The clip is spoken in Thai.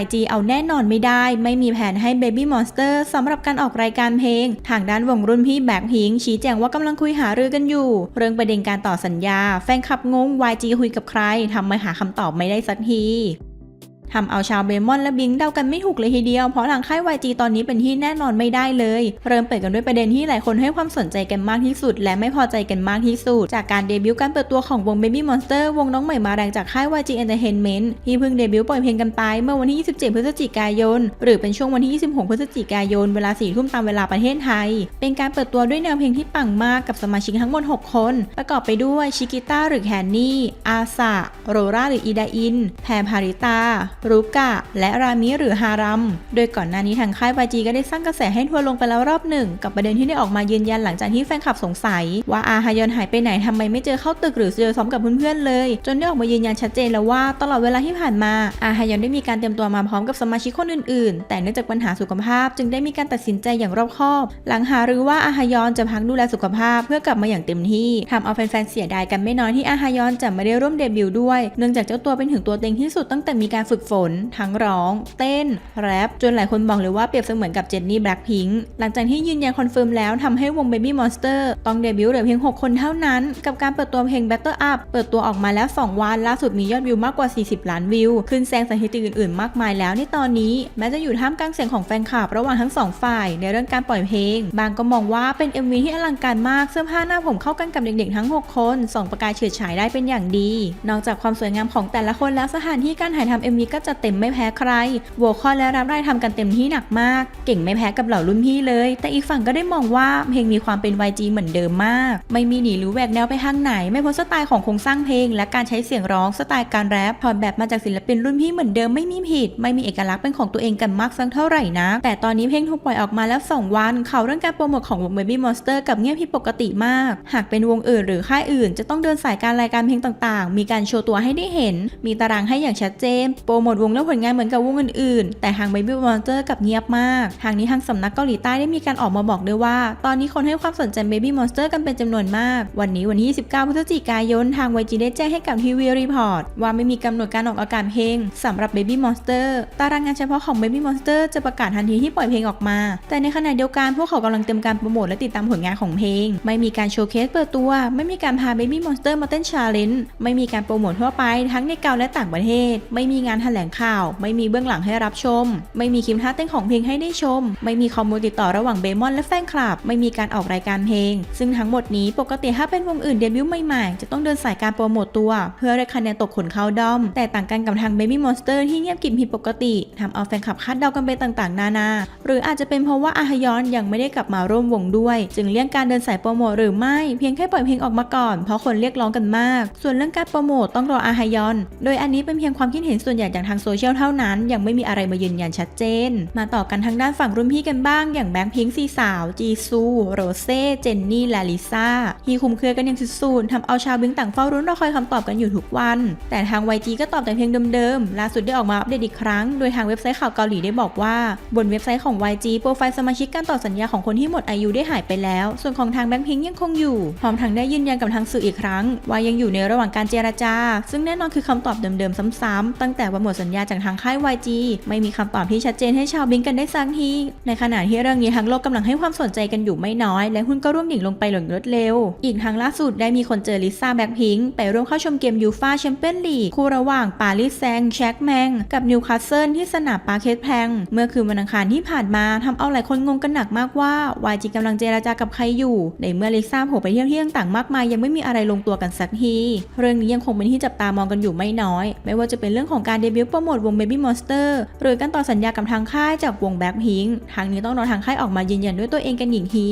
YG เอาแน่นอนไม่ได้ ไม่มีแผนให้ Baby Monster สำหรับการออกรายการเพลง ทางด้านวงรุ่นพี่แบ็คพิงชี้แจงว่ากำลังคุยหารือกันอยู่ เรื่องประเด็นการต่อสัญญา แฟนคลับงง YG คุยกับใครทำไมหาคำตอบไม่ได้สักที ทำเอาชาวเบมอนและบิงเดากันไม่ถูกเลยทีเดียว เพราะทางค่าย YG ตอนนี้เป็นที่แน่นอนไม่ได้เลย เริ่มเปิดกันด้วยประเด็นที่หลายคนให้ความสนใจกันมากที่สุด และไม่พอใจกันมากที่สุด จากการเดบิวต์การเปิดตัวของวง Baby Monster วงน้องใหม่มาแรงจากค่าย YG Entertainment ที่เพิ่งเดบิวต์ปล่อยเพลงกันไปเมื่อวันที่ 27 พฤศจิกายน หรือเป็นช่วงวันที่ 26 พฤศจิกายน เวลา4ทุ่มตามเวลาประเทศไทย เป็นการเปิดตัวด้วยแนวเพลงที่ปังมากกับสมาชิกทั้งหมด 6 คน ประกอบไปด้วยชิกิต้าหรือแคนนี่อาซาโรราหรืออีดาอิน แพรพาริตารุกะ และรามิหรือฮารัม โดยก่อนหน้านี้ทางค่าย YG ก็ได้สร้างกระแสให้ทัวร์ลงไปแล้วรอบหนึ่ง กับประเด็นที่ได้ออกมายืนยันหลังจากที่แฟนคลับสงสัย ว่าอาฮายอนหายไปไหนทำไมไม่เจอเข้าตึกหรือเจอซ้อมกับเพื่อนๆเลย จนได้ออกมายืนยันชัดเจนแล้วว่าตลอดเวลาที่ผ่านมาอาฮายอนได้มีการเตรียมตัวมาพร้อมกับสมาชิกคนอื่นๆ แต่เนื่องจากปัญหาสุขภาพ จึงได้มีการตัดสินใจอย่างรอบคอบ หลังหารือว่าอาฮายอนจะพักดูแลสุขภาพเพื่อกลับมาอย่างเต็มที่ทำเอาแฟนๆเสียดายกันไม่น้อยที่อาฮายอนจะไม่ได้ร่วมเดบิวต์ด้วย เนื่องจากเจ้าตัวเป็นถึงตัวเต็งที่สุดตั้งแต่มีการฝึกฝน ทั้งร้อง เต้น แรป จนหลายคนบอกเลยว่าเปรียบเสมือนกับเจนนี่แบล็คพิงค์หลังจากที่ยืนยันคอนเฟิร์มแล้วทำให้วง Baby Monster ต้องเดบิวต์เหลือเพียง 6 คนเท่านั้น กับการเปิดตัวเพลง Better Up เปิดตัวออกมาแล้ว 2 วัน ล่าสุดมียอดวิวมากกว่า 40 ล้านวิว ขึ้นแซงสถิติอื่นๆ มากมายแล้วในตอนนี้ แม้จะอยู่ท่ามกลางเสียงของแฟนคลับระหว่างทั้งสองฝ่าย ในเรื่องการปล่อยเพลง บางก็มองว่าเป็น MV ที่อลังการมากเสื้อผ้าหน้าผมเข้ากันกับเด็กๆทั้ง 6 คนส่องประกายเฉิดฉายได้เป็นอย่างดี นอกจากความสวยงามของแต่ละคนแล้วสถานที่การถ่ายทำ MV ก็จะเต็มไม่แพ้ใครโวคอลและรับได้ทำกันเต็มที่หนักมาก เก่งไม่แพ้กับเหล่ารุ่นพี่เลย แต่อีกฝั่งก็ได้มองว่าเพลงมีความเป็น YG เหมือนเดิมมาก ไม่มีหนีหรือแหวกแนวไปทางไหน ไม่พ้นสไตล์ของโครงสร้างเพลง และการใช้เสียงร้องสไตล์การแรปถอดแบบมาจากศิลปินรุ่นพี่เหมือนเดิมไม่มีผิด ไม่มีเอกลักษณ์เป็นของตัวเองกันมากสักเท่าไหร่นะแต่ตอนนี้เพลงถูกปล่อยออกมาแล้ว 2 วันเขาเรื่องการโปรโมทของวง Baby Monster กับเงียบผิดปกติมาก หากเป็นวงอื่นหรือค่ายอื่น จะต้องเดินสายการรายการเพลงต่างๆ มีการโชว์ตัวให้ได้เห็น มีตารางให้อย่างชัดเจนโปรโมมทวงและผลงานเหมือนกับวงอื่นๆ แต่ทาง Baby Monster กับเงียบมาก ทางนี้ทางสำนักเกาหลีใต้ได้มีการออกมาบอกด้วยว่า ตอนนี้คนให้ความสนใจ Baby Monster กันเป็นจำนวนมาก วันนี้วันที่29พฤศจิกายน ทาง YG ได้แจ้งให้กับทีวีรีพอร์ตว่าไม่มีกำหนดการออกอากาศเพลงสำหรับ Baby Monster ตารางงานเฉพาะของ Baby Monster จะประกาศทันทีที่ปล่อยเพลงออกมา แต่ในขณะเดียวกันพวกเขากำลังเตรียมการโปรโมทและติดตามผลงานของเพลง ไม่มีการโชว์เคสเปิดตัว ไม่มีการพา Baby Monster มาเต้นชาเลนจ์ไม่มีการโปรโมททั่วไปทั้งในเกาและต่างประเทศ ไม่มีงานแถลงข่าว ไม่มีเบื้องหลังให้รับชม ไม่มีคลิปท่าเต้นของเพลงให้ได้ชม ไม่มีข้อมมูติดต่อระหว่างเบมอนและแฟนคลับ ไม่มีการออกรายการเพลง ซึ่งทั้งหมดนี้ปกติถ้าเป็นวงอื่นเดบิวต์ใหม่ๆ จะต้องเดินสายการโปรโมตตัว เพื่อเรียกคะแนนตกขนเข้าดอม แต่ต่างกันกับทาง Baby Monster ที่เงียบกิบผิดปกติทำเอาแฟนคลับคาดเดากันไปต่างๆ นานา หรืออาจจะเป็นเพราะว่าอาฮยอนยังไม่ได้กลับมาร่วมวงด้วย จึงเลี่ยงการเดินสายโปรโมทหรือไม่เพียงแค่ปล่อยเพลงออกมาก่อนเพราะคนเรียกร้องกันมาก ส่วนเรื่องการโปรโมทต้องรออาฮยอน โดยอันนี้เป็นเพียงความคิดเห็นส่วนใหญ่จากทางโซเชียลเท่านั้น ยังไม่มีอะไรมายืนยันชัดเจน มาต่อกันทางด้านฝั่งรุ่นพี่กันบ้าง อย่างแบงค์พิงค์ซีสาว จีซู โรเซ่ เจนนี่ และลิซ่าที่คุมเครือกันอย่างสุดๆทำเอาชาวบิงต่างเฝ้ารุ้นรอคอยคำตอบกันอยู่ทุกวัน แต่ทาง YG ก็ตอบแต่เพียงเดิมๆ ล่าสุดได้ออกมาอัปเดตอีกครั้ง โดยทางเว็บไซต์ข่าวเกาหลีได้บอกว่า บนเว็บไซต์ของ YG โปรไฟล์สมาชิกการต่อสัญญาของคนที่หมดอายุได้หายไปแล้ว ส่วนของทางแบงค์พิงค์ยังคงอยู่ พร้อมทั้งได้ยืนยันกับทางสื่ออีกครั้ง ว่ายังอยู่ในระหว่างการเจรจา ซึ่งแน่นอนคือคำตอบเดิมๆซ้ำๆตั้งแต่วันหมดสัญญาจากทางค่าย YG ไม่มีคำตอบที่ชัดเจนให้ชาวบิงกันได้สักที ในขณะที่เรื่องนี้ทั้งโลกกำลังให้ความสนใจกันอยู่ไม่น้อย และหุ้นก็ร่วงดิ่งลงไปอย่างรวดเร็ว อีกทางล่าสุดได้มีคนเจอลิซ่าแบ็คพิงค์ไปร่วมเข้าชมเกมยูฟาแชมเปี้ยนลีกคู่ระหว่างปารีสแซงแชกแมงกับนิวคาสเซิลที่สนามปาเคสแพงเมื่อคืนวันอังคารที่ผ่านมาทำเอาหลายคนงงกันหนักมากว่า YG กำลังเจราจากับใครอยู่ ในเมื่อลิซ่าโผล่ไปเที่ยวที่ต่างๆมากมายยังไม่มีอะไรลงตัวกันสักทีเรื่องนี้ยังคงเป็นที่จับตามองกันอยู่ไม่น้อย ไม่ว่าจะเป็นเรื่องของการเดบิวต์โปรโมทวง Baby Monster หรือการต่อสัญญากับทางค่ายจากวงแบ็คพิงทางนี้ต้องรอทางค่ายออกมายืนยันด้วยตัวเองกันอีกที